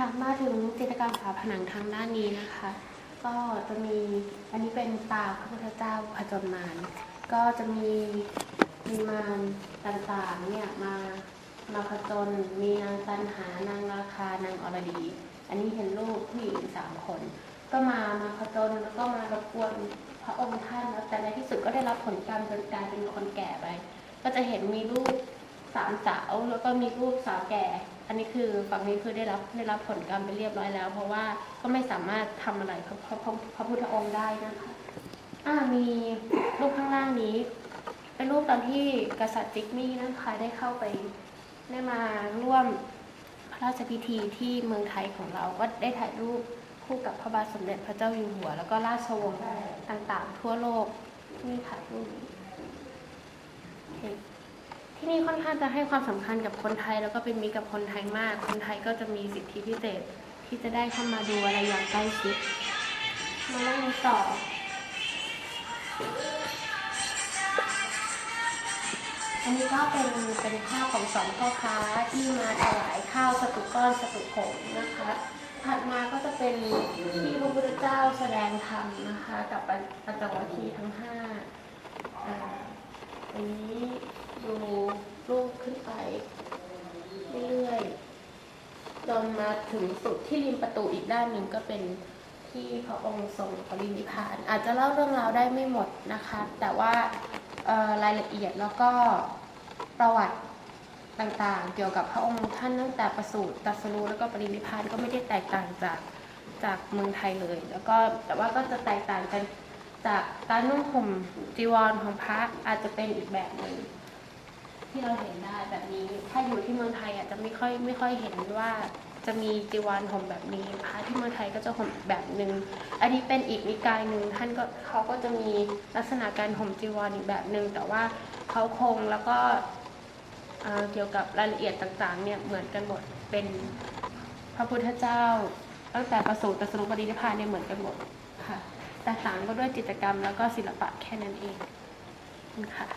ค่ะมาถึงจิตรกรรมฝาผนังทางด้านนี้นะคะ ก็จะมีอันนี้เป็นตาพระพุทธเจ้าผจญมารก็จะมีมีมารต่างๆเนี่ยมามาผจญมีนางตันหานางราคานางอรดี อันนี้เห็นรูปผู้หญิงสามคน ก็มามาผจญแล้วก็มารบกวนพระองค์ท่านแล้วแต่ในที่สุดก็ได้รับผลกรรมจนกลายเป็นคนแก่ไปก็จะเห็นมีรูปสามสาวแล้วก็มีรูปสาวแก่ อันนี้คือฝั่งนี้คือได้รับได้รับผลกรรมไปเรียบร้อยแล้ว เพราะว่าก็ไม่สามารถทำอะไรพระพระพระพระพุทธองค์ได้นะคะอ่ามีรูปข้างล่างนี้ เป็นรูปตอนที่กษัตริย์จิกมี่นะคะได้เข้าไปได้มาร่วมพระราชพิธีที่เมืองไทยของเราก็ได้ถ่ายรูปคู่กับพระบาทสมเด็จพระเจ้าอยู่หัว แล้วก็ราชวงศ์ต่างๆ ทั่วโลกนี่ถ่ายรูปนี้ ที่นี่ค่อนข้างจะให้ความสำคัญกับคนไทย แล้วก็เป็นมิตรกับคนไทยมาก คนไทยก็จะมีสิทธิพิเศษที่จะได้เข้ามาดูอะไรอย่างใกล้ชิด มาเล่นต่ออันนี้ก็เป็นเป็นภาพของสองพ่อค้าที่มาถวายข้าวสตุก้อนสตุผงนะคะ ถัดมาก็จะเป็นที่พระพุทธเจ้าแสดงธรรมนะคะ กับปัญจวัคคีย์ทั้งห้าอันนี้ ดูรูปขึ้นไปเรื่อยๆจนมาถึงสุดที่ริมประตูอีกด้านหนึ่งก็เป็นที่พระองค์ทรงปรินิพพาน อาจจะเล่าเรื่องราวได้ไม่หมดนะคะ แต่ว่ารายละเอียดแล้วก็ประวัติต่างๆ เกี่ยวกับพระองค์ท่านตั้งแต่ประสูติตรัสรู้แล้วก็ปรินิพพานก็ไม่ได้แตกต่างจากจากเมืองไทยเลย แล้วก็แต่ว่าก็จะแตกต่างกันจากการนุ่งห่มจีวรของพระอาจจะเป็นอีกแบบหนึ่ง ที่เราเห็นได้แบบนี้ ถ้าอยู่ที่เมืองไทยอาจจะไม่ค่อยไม่ค่อยเห็นว่าจะมีจีวรห่มแบบนี้พระที่เมืองไทยก็จะห่มแบบหนึ่งอันนี้เป็นอีกนิกายหนึ่งท่านก็เขาก็จะมีลักษณะการห่มจีวรอีกแบบหนึ่งแต่ว่าเขาคงแล้วก็เเกี่ยวกับรายละเอียดต่างๆเนี่ยเหมือนกันหมดเป็นพระพุทธเจ้า ตั้งแต่ประสูติตรัสรู้ปรินิพพานเนี่ยเหมือนกันหมดค่ะแต่ต่างก็ด้วยจิตกรรมแล้วก็ศิลปะแค่นั้นเองขอบคุณค่ะ